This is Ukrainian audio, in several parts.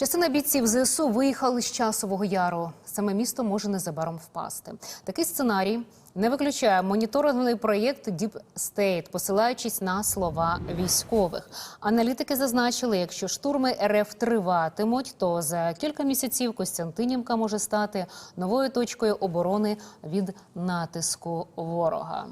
Частина бійців ЗСУ виїхали з часового яру. Саме місто може незабаром впасти. Такий сценарій не виключає моніторинговий проєкт Deep State, посилаючись на слова військових. Аналітики зазначили, якщо штурми РФ триватимуть, то за кілька місяців Костянтинівка може стати новою точкою оборони від натиску ворога.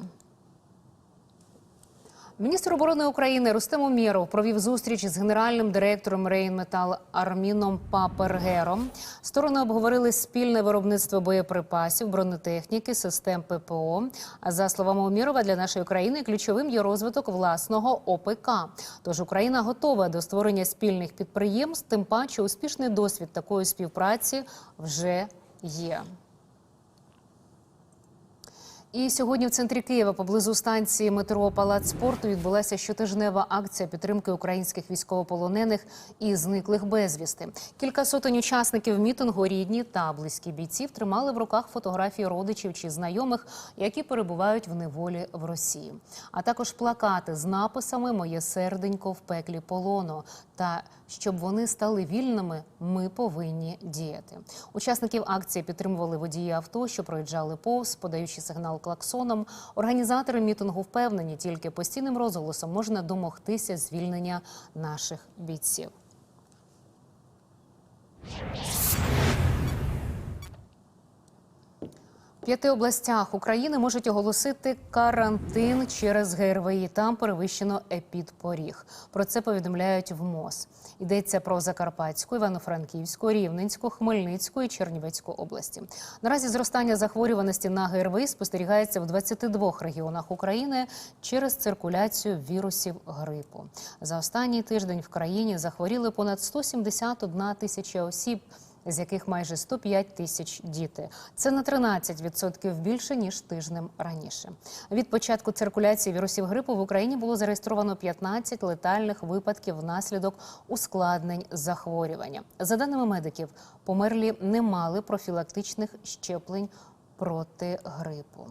Міністр оборони України Рустем Умєров провів зустріч з генеральним директором Рейнметал Арміном Папергером. Сторони обговорили спільне виробництво боєприпасів, бронетехніки, систем ППО. А за словами Умєрова, для нашої країни ключовим є розвиток власного ОПК. Тож Україна готова до створення спільних підприємств. Тим паче успішний досвід такої співпраці вже є. І сьогодні в центрі Києва, поблизу станції метро Палац спорту, відбулася щотижнева акція підтримки українських військовополонених і зниклих безвісти. Кілька сотень учасників мітингу, рідні та близькі бійців, тримали в руках фотографії родичів чи знайомих, які перебувають в неволі в Росії, а також плакати з написами Моє серденько в пеклі полону та щоб вони стали вільними, ми повинні діяти. Учасників акції підтримували водії авто, що проїжджали повз, подаючи сигнал клаксоном. Організатори мітингу впевнені, тільки постійним розголосом можна домогтися звільнення наших бійців. П'яти областях України можуть оголосити карантин через ГРВІ. Там перевищено епідпоріг. Про це повідомляють в МОЗ. Йдеться про Закарпатську, Івано-Франківську, Рівненську, Хмельницьку і Чернівецьку області. Наразі зростання захворюваності на ГРВІ спостерігається в 22 регіонах України через циркуляцію вірусів грипу. За останній тиждень в країні захворіли понад 171 тисяча осіб з яких майже 105 тисяч діти. Це на 13% більше ніж тижнем раніше. Від початку циркуляції вірусів грипу в Україні було зареєстровано 15 летальних випадків внаслідок ускладнень захворювання. За даними медиків, померлі не мали профілактичних щеплень проти грипу.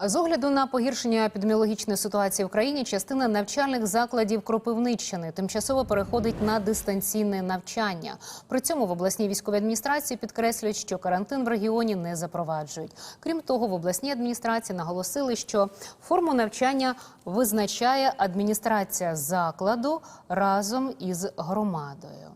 З огляду на погіршення епідеміологічної ситуації в країні, частина навчальних закладів Кропивниччини тимчасово переходить на дистанційне навчання. При цьому в обласній військовій адміністрації підкреслюють, що карантин в регіоні не запроваджують. Крім того, в обласній адміністрації наголосили, що форму навчання визначає адміністрація закладу разом із громадою.